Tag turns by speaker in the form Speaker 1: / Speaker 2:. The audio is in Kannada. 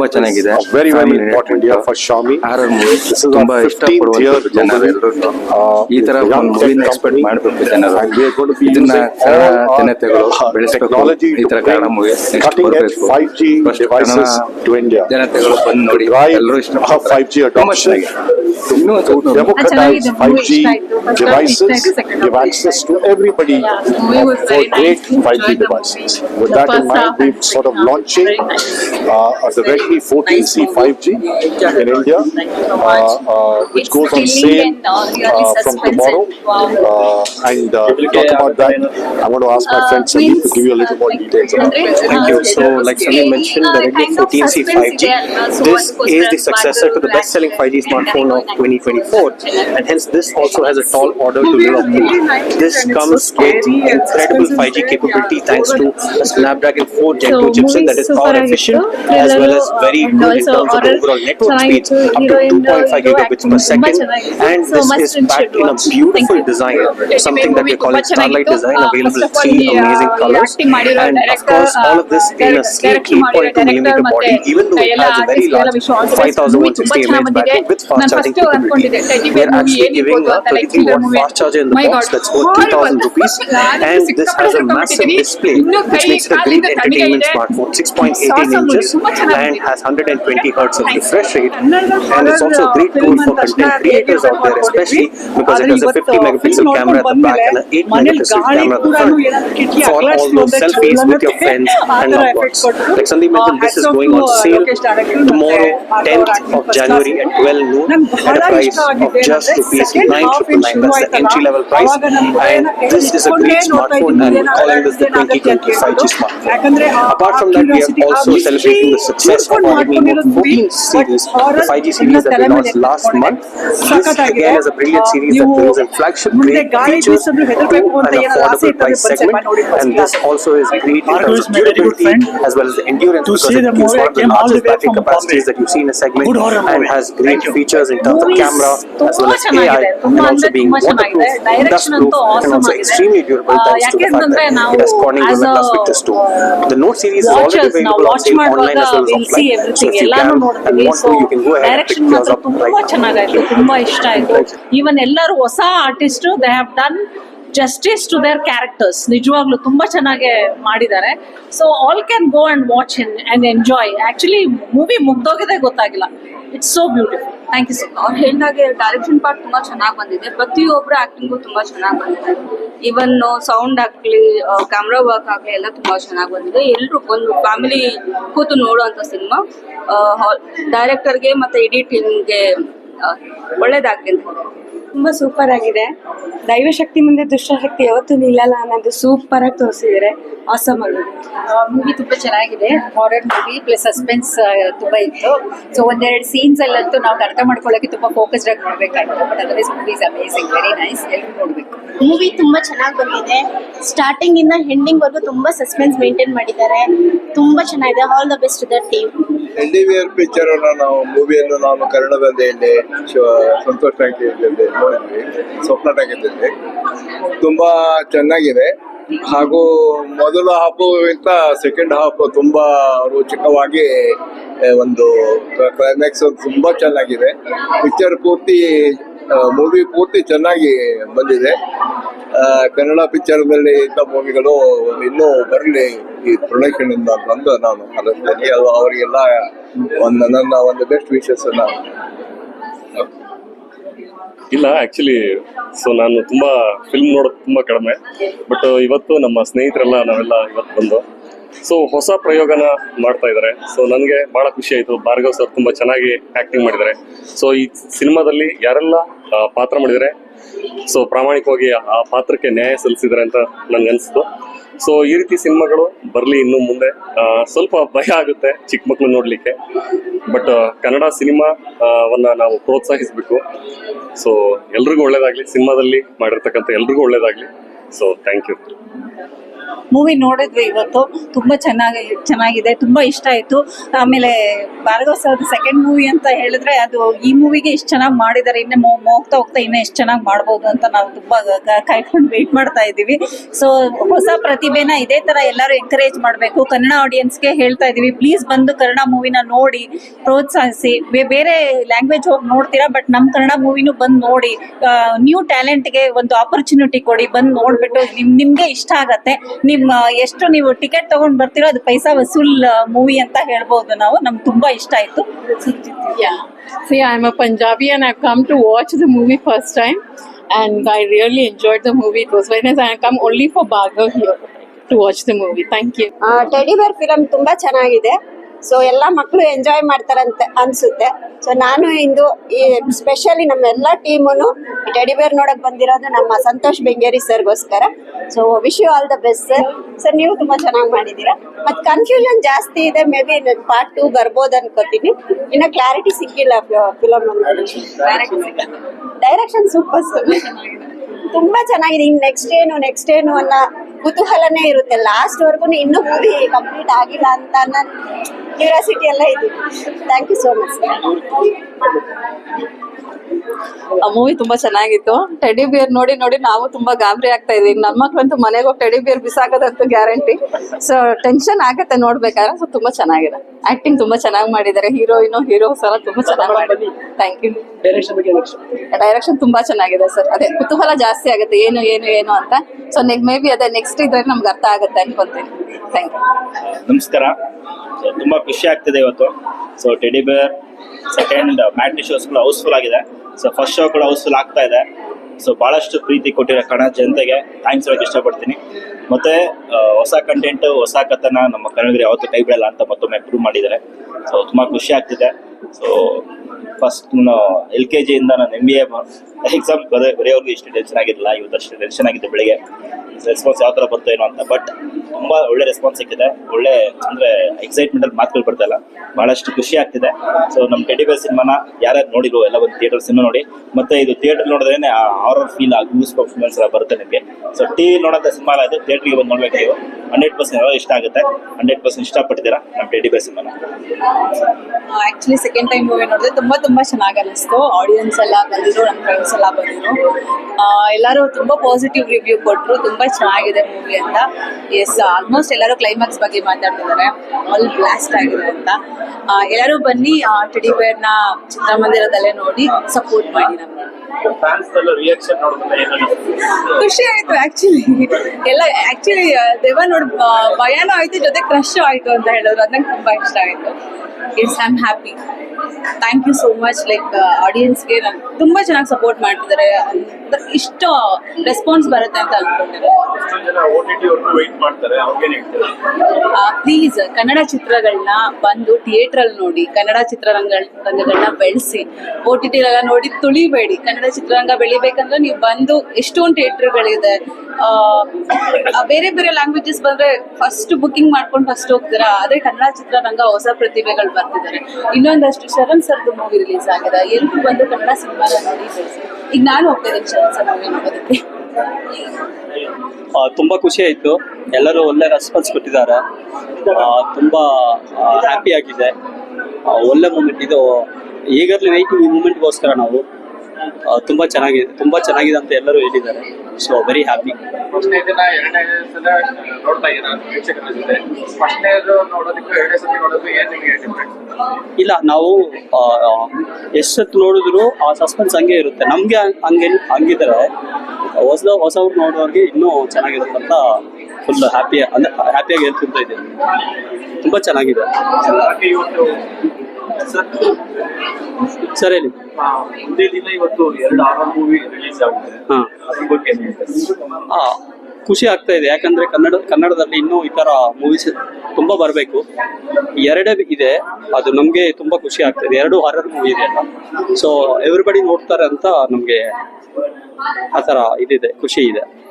Speaker 1: ತುಂಬಾ ಚೆನ್ನಾಗಿದೆ.
Speaker 2: Very very
Speaker 1: important year
Speaker 2: for Shami RR
Speaker 1: ತುಂಬಾ ಇಷ್ಟಪಡುವಂತ ಈ ತರ ಒಂದು ಮೂವಿನ ಎಕ್ಸ್ಪೆಕ್ಟ್ ಮಾಡಬೇಕು ಜನರು. ಜನತೆಗಳು ಬೆಳೆಸಬೇಕು. ಈ ತರ Kannada movie
Speaker 2: 5G
Speaker 1: devices
Speaker 2: to India
Speaker 1: ಜನತೆಗಳು ಬಂದು ನೋಡಿ. ಎಲ್ಲರೂ ಇಷ್ಟ
Speaker 2: 5G
Speaker 1: ಆಗಿ
Speaker 2: democratize 5G devices, give access to everybody for great 5G devices. With that in mind, we're sort of launching uh, the Redmi 14C 5G in India, uh, uh, which goes on sale
Speaker 3: uh,
Speaker 2: from tomorrow. Uh, and uh, we'll talk about that. I'm going to ask my friend Sandeep to give you a little more details about that.
Speaker 4: Thank you. So, like Sandeep mentioned, the Redmi 14C 5G, this is the successor to the best-selling 5G smartphone of 2024, and hence this also has a tall order to live up to. This comes with incredible 5G capability thanks to a Snapdragon 4 Gen 2 chipset that is power efficient as well as very good in terms of the overall network speeds up to 2.5 gigabits per second, and this is packed in a beautiful design, something that we call calling Starlight design, available in three amazing colors, and of course all of this in a sleek 8.2 millimeter body, even though it has a very large 5160 mAh battery with fast charging We are actually giving a 33 watt fast charger in the box that's worth 3000 rupees, and this has a massive display which makes it a great entertainment smartphone, 6.18 inches, and has 120 hertz of refresh rate, and it's also a great tool for content creators out there, especially because it has a 50 megapixel camera at the back and an 8 megapixel camera at the front for all those selfies with your friends and loved ones. Like Sandeep mentioned, this is going on sale. Tomorrow, 10th of January at 12 noon at a price of just rupees 999. That's the entry level price, and this is a great smartphone, and we're calling this the 2020 5G smartphone. Apart from that, we are also celebrating the success of our Redmi Note 14 series, the 5G series that we launched last month. This again is a brilliant series that brings in flagship grade features to an affordable price segment, and this also is great in terms of durability as well as the endurance
Speaker 5: To
Speaker 4: because it
Speaker 5: the
Speaker 4: gives one of the
Speaker 5: came all the
Speaker 4: largest battery
Speaker 5: from
Speaker 4: capacities that you see in a segment and has great features in terms of
Speaker 3: Movies
Speaker 4: camera as well as
Speaker 3: ತುಂಬಾ
Speaker 4: AI
Speaker 3: ಚೆನ್ನಾಗಿದೆ.
Speaker 4: and
Speaker 3: ತುಂಬಾ
Speaker 4: also being
Speaker 3: ತುಂಬಾ ಚೆನ್ನಾಗಿದೆ.
Speaker 4: waterproof, dustproof
Speaker 3: ಅಂತೂ
Speaker 4: and
Speaker 3: awesome
Speaker 4: also extremely durable thanks to the fact
Speaker 3: ಯಾಕೆಂದ್ರೆ
Speaker 4: that
Speaker 3: ನಾವು
Speaker 4: it has Corning
Speaker 3: as
Speaker 4: Glass
Speaker 3: a,
Speaker 4: Victus 2. The Note series is already
Speaker 3: watchers ನಾವು
Speaker 4: available on sale
Speaker 3: ಮಾಡುವಾಗ
Speaker 4: online as well as
Speaker 3: we'll see
Speaker 4: offline. So
Speaker 3: everything
Speaker 4: if you
Speaker 3: ಎಲ್ಲಾನು
Speaker 4: can and want to, you can go ahead and pick
Speaker 3: direction
Speaker 4: yours
Speaker 3: ಮಾತ್ರ
Speaker 4: up
Speaker 3: ತುಂಬಾ
Speaker 4: right
Speaker 3: ಚೆನ್ನಾಗಾಯ್ತು ತುಂಬಾ ಇಷ್ಟ ಆಯ್ತು ಈವನ್ ಎಲ್ಲರೂ ಹೊಸ artist they have done justice to their characters ನಿಜವಾಗ್ಲೂ ತುಂಬಾ ಚೆನ್ನಾಗಿ ಮಾಡಿದ್ದಾರೆ so all can go and watch and enjoy actually movie ಮುಗ್ದೋಗಿದೆ ಗೊತ್ತಾಗಿಲ್ಲ it's so beautiful thank you sir
Speaker 6: ಅವ್ರು ಹೇಳಿದಾಗೆ ಡೈರೆಕ್ಷನ್ ಪಾರ್ಟ್ ತುಂಬಾ ಚೆನ್ನಾಗಿ ಬಂದಿದೆ. ಪ್ರತಿಯೊಬ್ಬರ ಆಕ್ಟಿಂಗು ತುಂಬಾ ಚೆನ್ನಾಗಿ ಬಂದಿದೆ. ಈವನ್ ಸೌಂಡ್ ಆಗ್ಲಿ ಕ್ಯಾಮ್ರಾ ವರ್ಕ್ ಆಗ್ಲಿ ಎಲ್ಲ ತುಂಬಾ ಚೆನ್ನಾಗಿ ಬಂದಿದೆ. ಎಲ್ರು ಒಂದು ಫ್ಯಾಮಿಲಿ ಕೂತು ನೋಡುವಂತ ಸಿನಿಮಾ ಡೈರೆಕ್ಟರ್ಗೆ ಮತ್ತೆ ಇಡೀ ಟೀಮ್ಗೆ ಒಳ್ಳೇದಾಗ್ಲಿ ಅಂತ
Speaker 7: ತುಂಬಾ ಸೂಪರ್ ಆಗಿದೆ. ದೈವಶಕ್ತಿ ಮುಂದೆ ದುಷ್ಟಶಕ್ತಿ ಯಾವತ್ತೂ ನಿಲ್ಲಲ್ಲ ಅನ್ನೋದು ಸೂಪರ್ ಆಗಿ ತೋರಿಸಿದ್ದಾರೆ ಆಸಮ್ ಆಗಿದೆ
Speaker 8: ಮೂವಿ ತುಂಬಾ ಚೆನ್ನಾಗಿದೆ. ಹಾರರ್ ಮೂವಿ ಪ್ಲಸ್ ಸಸ್ಪೆನ್ಸ್ ತುಂಬಾ ಇತ್ತು. ಸೊ ಒಂದೆರಡು ಸೀನ್ಸ್ ಅಲ್ಲಂತೂ ನಾವು ಅರ್ಥ ಮಾಡ್ಕೊಳ್ಳೋಕೆ ತುಂಬಾ ಫೋಕಸ್ಡ್ ಆಗಿ ನೋಡ್ಬೇಕಾಗಿತ್ತು. But otherwise movie is amazing very nice ಎಲ್ಲರೂ ನೋಡ್ಬೇಕು.
Speaker 9: ಮೂವಿ ತುಂಬಾ ಚೆನ್ನಾಗಿ ಬಂದಿದೆ. ಸ್ಟಾರ್ಟಿಂಗ್ ಇಂದ ಎಂಡಿಂಗ್ ವರ್ಗು ತುಂಬಾ ಸಸ್ಪೆನ್ಸ್ ಮೇಂಟೈನ್ ಮಾಡಿದ್ದಾರೆ. ತುಂಬಾ ಚೆನ್ನಾಗಿದೆ. All the best the team
Speaker 10: N D V R picture ನಾವು ಮೂವಿಯನ್ನು ನಾನು ಕನ್ನಡದಲ್ಲಿ ಸಂತೋಷ್ ಟ್ಯಾಂಕಿಯಲ್ಲಿ ನೋಡಿದ್ವಿ ಟ್ಯಾಂಕಿಯಲ್ಲಿ ತುಂಬಾ ಚೆನ್ನಾಗಿದೆ. ಹಾಗೂ ಮೊದಲ ಹಾಫುಗಿಂತ ಸೆಕೆಂಡ್ ಹಾಫ್ ತುಂಬಾ ರೋಚಕವಾಗಿ ಒಂದು ಕ್ಲೈಮ್ಯಾಕ್ಸ್ ತುಂಬಾ ಚೆನ್ನಾಗಿದೆ. ಪಿಕ್ಚರ್ ಪೂರ್ತಿ ಮೂವಿ ಪೂರ್ತಿ ಚೆನ್ನಾಗಿ ಬಂದಿದೆ. ಕನ್ನಡ ಪಿಕ್ಚರ್ನಲ್ಲಿ ಇಂಥ ಮೂವಿಗಳು ಇನ್ನೂ ಬರಲಿ ಈ ಪ್ರೊಡಕ್ಷನ್ ಇಂದ ನಾನು. ಅದರಲ್ಲಿ ಅದು ಅವರಿಗೆಲ್ಲ ಒಂದು ನನ್ನ ಒಂದು ಬೆಸ್ಟ್ ವಿಶಸ್ ನಾನು
Speaker 11: ಇಲ್ಲ ಆ್ಯಕ್ಚುಲಿ ಸೊ ನಾನು ತುಂಬ ಫಿಲ್ಮ್ ನೋಡೋದು ತುಂಬ ಕಡಿಮೆ. ಬಟ್ ಇವತ್ತು ನಮ್ಮ ಸ್ನೇಹಿತರೆಲ್ಲ ನಾವೆಲ್ಲ ಇವತ್ತು ಬಂದು ಸೊ ಹೊಸ ಪ್ರಯೋಗನ ಮಾಡ್ತಾ ಇದ್ದಾರೆ ಸೊ ನನಗೆ ಬಹಳ ಖುಷಿ ಆಯಿತು. ಭಾರ್ಗವ್ ಸರ್ ತುಂಬ ಚೆನ್ನಾಗಿ ಆ್ಯಕ್ಟಿಂಗ್ ಮಾಡಿದ್ದಾರೆ ಸೊ ಈ ಸಿನಿಮಾದಲ್ಲಿ ಯಾರೆಲ್ಲ ಪಾತ್ರ ಮಾಡಿದ್ದಾರೆ ಸೊ ಪ್ರಾಮಾಣಿಕವಾಗಿ ಆ ಪಾತ್ರಕ್ಕೆ ನ್ಯಾಯ ಸಲ್ಲಿಸಿದ್ದಾರೆ ಅಂತ ನನಗೆ ಅನಿಸ್ತು. ಸೊ ಈ ರೀತಿ ಸಿನಿಮಾಗಳು ಬರಲಿ ಇನ್ನು ಮುಂದೆ. ಸ್ವಲ್ಪ ಭಯ ಆಗುತ್ತೆ ಚಿಕ್ಕ ಮಕ್ಕಳು ನೋಡಲಿಕ್ಕೆ. ಬಟ್ ಕನ್ನಡ ಸಿನಿಮಾವನ್ನು ನಾವು ಪ್ರೋತ್ಸಾಹಿಸಬೇಕು. ಸೊ ಎಲ್ರಿಗೂ ಒಳ್ಳೇದಾಗಲಿ. ಸಿನಿಮಾದಲ್ಲಿ ಮಾಡಿರ್ತಕ್ಕಂಥ ಎಲ್ರಿಗೂ ಒಳ್ಳೇದಾಗಲಿ. ಸೊ ಥ್ಯಾಂಕ್ ಯು
Speaker 8: ಮೂವಿ ನೋಡಿದ್ವಿ ಇವತ್ತು. ತುಂಬ ಚೆನ್ನಾಗಿ, ಚೆನ್ನಾಗಿದೆ. ತುಂಬ ಇಷ್ಟ ಆಯಿತು. ಆಮೇಲೆ ಭಾರ್ಗವ್ ಸರ್ದು ಸೆಕೆಂಡ್ ಮೂವಿ ಅಂತ ಹೇಳಿದ್ರೆ ಅದು ಈ ಮೂವಿಗೆ ಇಷ್ಟು ಚೆನ್ನಾಗಿ ಮಾಡಿದ್ದಾರೆ ಇನ್ನೇ ಹೋಗ್ತಾ ಹೋಗ್ತಾ ಇನ್ನೂ ಎಷ್ಟು ಚೆನ್ನಾಗಿ ಮಾಡ್ಬೋದು ಅಂತ ನಾವು ತುಂಬ ಕಾಯ್ಕೊಂಡು ವೆಯ್ಟ್ ಮಾಡ್ತಾ ಇದ್ದೀವಿ. ಸೊ ಹೊಸ ಪ್ರತಿಭೆನ ಇದೇ ಥರ ಎಲ್ಲರೂ ಎನ್ಕರೇಜ್ ಮಾಡಬೇಕು. ಕನ್ನಡ ಆಡಿಯನ್ಸ್ಗೆ ಹೇಳ್ತಾ ಇದ್ದೀವಿ ಪ್ಲೀಸ್ ಬಂದು ಕನ್ನಡ ಮೂವಿನ ನೋಡಿ, ಪ್ರೋತ್ಸಾಹಿಸಿ. ಬೇರೆ ಲ್ಯಾಂಗ್ವೇಜ್ ಹೋಗಿ ನೋಡ್ತೀರಾ ಬಟ್ ನಮ್ಮ ಕನ್ನಡ ಮೂವಿನೂ ಬಂದು ನೋಡಿ ನ್ಯೂ ಟ್ಯಾಲೆಂಟ್ಗೆ ಒಂದು ಆಪರ್ಚುನಿಟಿ ಕೊಡಿ. ಬಂದು ನೋಡಿಬಿಟ್ಟು ನಿಮ್, ನಿಮಗೆ ಇಷ್ಟ ಆಗತ್ತೆ. ನಿಮ್ಮ ಎಷ್ಟು ನೀವು ಟಿಕೆಟ್ ತಗೊಂಡ್ ಬರ್ತೀರೋ ಅದು ಪೈಸಾ ವಸೂಲ್ ಮೂವಿ ಅಂತ ಹೇಳ್ಬೋದು ನಾವು ನಮ್ಗೆ ತುಂಬಾ ಇಷ್ಟ ಆಯ್ತು
Speaker 5: Yeah. See, I'm a Punjabi and I've come to watch the movie first time and I really enjoyed the movie. It was very nice. I come only for Bhargav here to watch the movie. Thank you.
Speaker 7: Teddy bear film ತುಂಬಾ ಚೆನ್ನಾಗಿದೆ ಸೊ ಎಲ್ಲ ಮಕ್ಕಳು ಎಂಜಾಯ್ ಮಾಡ್ತಾರಂತೆ ಅನ್ಸುತ್ತೆ. ಸೊ ನಾನು ಇಂದು ಈ ಸ್ಪೆಷಲಿ ನಮ್ಮ ಎಲ್ಲ ಟೀಮುನು ಟೆಡಿಬೇರ್ ನೋಡಕ್ ಬಂದಿರೋದು ನಮ್ಮ Santosh Bengeri ಸರ್ಗೋಸ್ಕರ. So wish you all the best sir sir ನೀವು ತುಂಬಾ ಚೆನ್ನಾಗಿ ಮಾಡಿದ್ದೀರಾ? ಮತ್ತೆ ಕನ್ಫ್ಯೂಷನ್ ಜಾಸ್ತಿ ಇದೆ ಮೇ ಬಿ ಪಾರ್ಟ್ ಟೂ ಬರ್ಬೋದು ಅನ್ಕೋತೀನಿ. ಇನ್ನ ಕ್ಲಾರಿಟಿ ಸಿಕ್ಕಿಲ್ಲ ಫಿಲಮ್ ಡೈರೆಕ್ಷನ್ ಸೂಪರ್ ಸರ್ ತುಂಬಾ ಚೆನ್ನಾಗಿದೆ. ಇನ್ ನೆಕ್ಸ್ಟ್ ಏನು ನೆಕ್ಸ್ಟ್ ಏನು ಅನ್ನೋ ಕುತೂಹಲನೇ ಇರುತ್ತೆ. ಲಾಸ್ಟ್ ವರ್ಗು ಇನ್ನೂ ಮೂವಿ ಕಂಪ್ಲೀಟ್ ಆಗಿಲ್ಲ ಅಂತ ನನ್ನ ಕ್ಯೂರಿಯಾಸಿಟಿ ಎಲ್ಲ ಇದೆ. ಥ್ಯಾಂಕ್ ಯು ಸೋ ಮಚ್
Speaker 5: ಆ ಮೂವಿ ತುಂಬಾ ಚೆನ್ನಾಗಿತ್ತು. ಟೆಡಿ ಬಿಯರ್ ನೋಡಿ ನೋಡಿ ನಾವು ತುಂಬಾ ಗಾಬರಿ ಆಗ್ತಾ ಇದೀವಿ. ನಮ್ಮ ಮಕ್ಳಂತೂ ಮನೆಗೆ ಹೋಗಿ ಟೆಡಿ ಬಿಯರ್ ಬಿಸಾಕೋದಂತೂ ಗ್ಯಾರಂಟಿ ಸೊ ಟೆನ್ಷನ್ ಆಗತ್ತೆ ನೋಡ್ಬೇಕಾದ್ರೆ ಸೊ ತುಂಬಾ ಚೆನ್ನಾಗಿದೆ. ಆಕ್ಟಿಂಗ್ ತುಂಬಾ ಚೆನ್ನಾಗಿ ಮಾಡಿದ್ದಾರೆ. ಹೀರೋಯಿನು ಹೀರೋಸ್ ಎಲ್ಲ ತುಂಬಾ ಚೆನ್ನಾಗಿ ಮಾಡಿದ್ವಿ ಥ್ಯಾಂಕ್ ಯು ಡೈರೆಕ್ಷನ್ ತುಂಬಾ ಚೆನ್ನಾಗಿದೆ ಸರ್. ಅದೇ ಕುತೂಹಲ ಜಾಸ್ತಿ ಆಗುತ್ತೆ. ಏನು ಏನು ಏನು ಅಂತ. ಸೊ ಮೇ ಬಿ ಅದೇ ನೆಕ್ಸ್ಟ್ ಇದ್ರೆ ನಮ್ಗೆ ಅರ್ಥ ಆಗುತ್ತೆ ಅನ್ಕೊಂತೀನಿ ಥ್ಯಾಂಕ್ ಯು
Speaker 12: ನಮಸ್ಕಾರ. ತುಂಬಾ ಖುಷಿ ಆಗ್ತಿದೆ ಇವತ್ತು. So teddy bear second matinee shows ಕೂಡ ಹೌಸ್ಫುಲ್ ಆಗಿದೆ. ಸೊ ಫಸ್ಟ್ ಶೋ ಕೂಡ ಹೌಸ್ಫುಲ್ ಆಗ್ತಾ ಇದೆ. ಸೊ ಬಹಳಷ್ಟು ಪ್ರೀತಿ ಕೊಟ್ಟಿರೋ ಕಣ ಜನತೆಗೆ. ಥ್ಯಾಂಕ್ಸ್ ಹೇಳಕ್ಕೆ ಇಷ್ಟಪಡ್ತೀನಿ. ಮತ್ತೆ ಹೊಸ ಕಂಟೆಂಟ್ ಹೊಸ ಕಥನ ನಮ್ಮ ಕನ್ನಡಿಗರು ಯಾವತ್ತೂ ಕೈ ಬಿಡಲ್ಲ ಅಂತ ಮತ್ತೊಮ್ಮೆ ಪ್ರೂವ್ ಮಾಡಿದ್ದಾರೆ. ಸೊ ತುಂಬಾ ಖುಷಿ ಆಗ್ತಿದೆ. ಸೊ ಫಸ್ಟ್ ನಾನು ಎಲ್ ಕೆ ಜಿಯಿಂದ ನಾನು ಎಂ ಬಿ ಎ ಎಕ್ಸಾಮ್ ಬರೋ, ಬರೆಯೋರ್ಗು ಇಷ್ಟು ಟೆನ್ಷನ್ ಆಗಿರಲಿಲ್ಲ ಇವತ್ತು ಅಷ್ಟು ಟೆನ್ಷನ್ ಆಗಿದೆ ಬೆಳಿಗ್ಗೆ. ರೆಸ್ಪಾನ್ಸ್ ಯಾವ ಥರ ಬರ್ತೋ ಏನೋ ಅಂತ. ಬಟ್ ತುಂಬ ಒಳ್ಳೆ ರೆಸ್ಪಾನ್ಸ್ ಸಿಕ್ಕಿದೆ. ಒಳ್ಳೆ, ಅಂದರೆ ಎಕ್ಸೈಟ್ಮೆಂಟಲ್ಲಿ ಮಾತುಗಳು ಬರ್ತಾ ಇಲ್ಲ. ಬಹಳಷ್ಟು ಖುಷಿ ಆಗ್ತಿದೆ. ಸೊ ನಮ್ಮ ಟೆಡಿ ಬೇರ್ ಸಿನಿಮಾನ ಯಾರ್ಯಾರು ನೋಡಿದ್ರು ಎಲ್ಲ ಒಂದು ಥಿಯೇಟರ್ ಸಿನಿಮಾ ನೋಡಿ. ಮತ್ತು ಇದು ಥಿಯೇಟರ್ ನೋಡಿದ್ರೇ ಆ ಹಾರರ್ ಫೀಲ್ ಆ ಗೂಸ್ ಪರ್ಫಾರ್ಮೆನ್ಸ್ ಎಲ್ಲ ಬರುತ್ತೆ ನಿಮಗೆ. ಸೊ ಟಿವಿ ನೋಡೋಂಥ ಸಿನಿಮಾ ಅಲ್ಲ ಇದು. ಥಿಯೇಟ್ರಿಗೆ ಬಂದು ನೋಡಬೇಕು ನೀವು. ಹಂಡ್ರೆಡ್ ಪರ್ಸೆಂಟ್ ಎಲ್ಲ ಇಷ್ಟ ಆಗುತ್ತೆ. ಹಂಡ್ರೆಡ್ ಪರ್ಸೆಂಟ್ ಇಷ್ಟಪಟ್ಟಿದ್ದೀರಾ ನಮ್ಮ ಟೆಡಿ ಬೇರ್ ಸಿನಿಮಾನ
Speaker 5: ಆ್ಯಕ್ಚುಲಿ ಸೆಕೆಂಡ್ ಟೈಮ್ ಮೂವಿ ನೋಡಿದ್ರೆ ತುಂಬಾ ತುಂಬಾ ಚೆನ್ನಾಗಿ ಅನಿಸ್ತು ಆಡಿಯನ್ಸ್ ಎಲ್ಲ ಬಂದಿದ್ರು ನಮ್ಮ ಫ್ರೆಂಡ್ಸ್ ಎಲ್ಲ ಬಂದಿದ್ರು. ಎಲ್ಲರೂ ತುಂಬಾ ಪಾಸಿಟಿವ್ ರಿವ್ಯೂ ಕೊಟ್ಟರು ತುಂಬಾ ಚೆನ್ನಾಗಿದೆ ಮೂವಿ ಅಂತ. ಎಸ್ ಆಲ್ಮೋಸ್ಟ್ ಎಲ್ಲರೂ ಕ್ಲೈಮ್ಯಾಕ್ಸ್ ಬಗ್ಗೆ ಮಾತಾಡ್ತಿದ್ದಾರೆ. ಆಲ್ ಬ್ಲಾಸ್ಟ್ ಆಗಿದೆ ಅಂತ. ಎಲ್ಲರೂ ಬನ್ನಿ ಟೆಡಿ ಬೇರ್ನ ಚಿತ್ರಮಂದಿರದಲ್ಲೇ ನೋಡಿ ಸಪೋರ್ಟ್ ಮಾಡಿ ನಮಗೆ. ಖುಷಿ ಆಯ್ತು ಆಕ್ಚುಲಿ ಎಲ್ಲ ಆಕ್ಚುಲಿ ದೇವ ನೋಡ್ ಭಯನೂ ಆಯ್ತು ಜೊತೆ ಕ್ರಶ್ ಆಯ್ತು ಅಂತ ಹೇಳಿದ್ರು ಅದ್ ನಂಗೆ ತುಂಬಾ ಇಷ್ಟ ಆಯ್ತು. It's I am happy thank you so much like ಆಡಿಯನ್ಸ್ಗೆ ನಾನು ತುಂಬಾ ಚೆನ್ನಾಗಿ ಸಪೋರ್ಟ್ ಮಾಡ್ತಿದ್ದಾರೆ ಇಷ್ಟು ರೆಸ್ಪಾನ್ಸ್ ಬರುತ್ತೆ ಅಂತ ಅನ್ಕೊಂಡಿದ್ದಾರೆ ಪ್ಲೀಸ್ ಕನ್ನಡ ಚಿತ್ರಗಳನ್ನ ಬಂದು ಥಿಯೇಟರ್ ಅಲ್ಲಿ ನೋಡಿ ಕನ್ನಡ ಚಿತ್ರರಂಗ ರಂಗಗಳನ್ನ ಬೆಳೆಸಿ. ಓ ಟಿ ಟಿ ಎಲ್ಲ ನೋಡಿ ತುಳಿಬೇಡಿ. ಕನ್ನಡ ಚಿತ್ರರಂಗ ಬೆಳಿಬೇಕಂದ್ರೆ ನೀವು ಬಂದು ಎಷ್ಟೊಂದು ಥಿಯೇಟ್ರ್ಗಳಿದೆ ಬೇರೆ ಬೇರೆ ಲ್ಯಾಂಗ್ವೇಜಸ್ ಬಂದ್ರೆ ಫಸ್ಟ್ ಬುಕಿಂಗ್ ಮಾಡ್ಕೊಂಡು ಫಸ್ಟ್ ಹೋಗ್ತೀರಾ? ಆದ್ರೆ ಕನ್ನಡ ಚಿತ್ರರಂಗ ಹೊಸ ಪ್ರತಿಭೆಗಳು ಬರ್ತಿದ್ದಾರೆ ಇನ್ನೊಂದಷ್ಟು ಶರಣ್ ಸರ್ದು ಮೂವಿ ರಿಲೀಸ್ ಆಗಿದೆ ಎಲ್ಲರೂ ಬಂದು ಕನ್ನಡ ಸಿನಿಮಾನ ನೋಡಿ ಈಗ ನಾನು ಹೋಗ್ತಾ ಇದ್ದೀನಿ ಶರಣ್ ಸರ್ ಮೂವಿ ನೋಡೋದಕ್ಕೆ.
Speaker 13: ತುಂಬಾ ಖುಷಿ ಆಯ್ತು. ಎಲ್ಲರೂ ಒಳ್ಳೆ ರೆಸ್ಪಾನ್ಸ್ ಕೊಟ್ಟಿದ್ದಾರೆ. ತುಂಬಾ ಹ್ಯಾಪಿ ಆಗಿದೆ. ಒಳ್ಳೆ ಮೂಮೆಂಟ್ ಇದು. ಈಗಲೇ ನೈಟ್ ಈ ಮೂಮೆಂಟ್ಗೋಸ್ಕರ ನಾವು. ತುಂಬಾ ಚೆನ್ನಾಗಿದೆ ತುಂಬಾ ಚೆನ್ನಾಗಿದೆ ಅಂತ ಎಲ್ಲರೂ ಹೇಳಿದ್ದಾರೆ. ಸೊ ವೆರಿ ಹ್ಯಾಪಿ
Speaker 14: ಫಸ್ಟ್ನೇ ದಿನ ಎರಡನೇ ಸಲ ನೋಡ್ತಾ ಇದ್ದೀರಾ ವೀಕ್ಷಕರ ಜೊತೆ. ಫಸ್ಟ್ನೇದು ನೋಡೋದಕ್ಕೂ ಎರಡನೇ ಸತಿ ನೋಡೋದಕ್ಕೂ ಏನ್ ನಿಮಗೆ ಡಿಫ್ರೆನ್ಸ್
Speaker 13: ಇಲ್ಲ ನಾವು ಎಷ್ಟೊತ್ತು ನೋಡಿದ್ರು ಆ ಸಸ್ಪೆನ್ಸ್ ಹಂಗೆ ಇರುತ್ತೆ. ನಮ್ಗೆ ಹಂಗ್- ಹಂಗೆ ಹಂಗಿದ್ರೆ ಹೊಸ ಹೊಸವ್ರು ನೋಡೋರಿಗೆ ಇನ್ನೂ ಚೆನ್ನಾಗಿರುತ್ತೆ ಅಂತ ಫುಲ್ ಹ್ಯಾಪಿ ಅಂದ್ರೆ ಹ್ಯಾಪಿಯಾಗಿ ಹೇಳ್ತಿರ್ತಾ ಇದ್ದೀನಿ ತುಂಬಾ ಚೆನ್ನಾಗಿದೆ. ಸರ್? ಹೇಳಿ.
Speaker 14: ಮುಂದೆ ಒಂದೇ ದಿನ ಇವತ್ತು ಎರಡು ಆರ್ ಮೂವಿ ರಿಲೀಸ್ ಆಗಿದೆ
Speaker 13: ಹಾ.
Speaker 14: ಅದ್ರ ಬಗ್ಗೆ ಏನ್ ಹೇಳ್ತೀರಾ?
Speaker 13: ಆ, ಖುಷಿ ಆಗ್ತಾ ಇದೆ. ಯಾಕಂದ್ರೆ ಕನ್ನಡ ಕನ್ನಡದಲ್ಲಿ ಇನ್ನೂ ಈ ತರ ಮೂವೀಸ್ ತುಂಬಾ ಬರಬೇಕು. ಎರಡೇ ಇದೆ. ಅದು ನಮ್ಗೆ ತುಂಬಾ ಖುಷಿ ಆಗ್ತಾ ಇದೆ. ಎರಡು ಹಾರರ್ ಮೂವಿ ಇದೆ ಅಲ್ಲ. ಸೊ ಎವ್ರಿಬಡಿ ನೋಡ್ತಾರೆ ಅಂತ ನಮ್ಗೆ ಆ ತರ ಇದಿದೆ ಖುಷಿ ಇದೆ.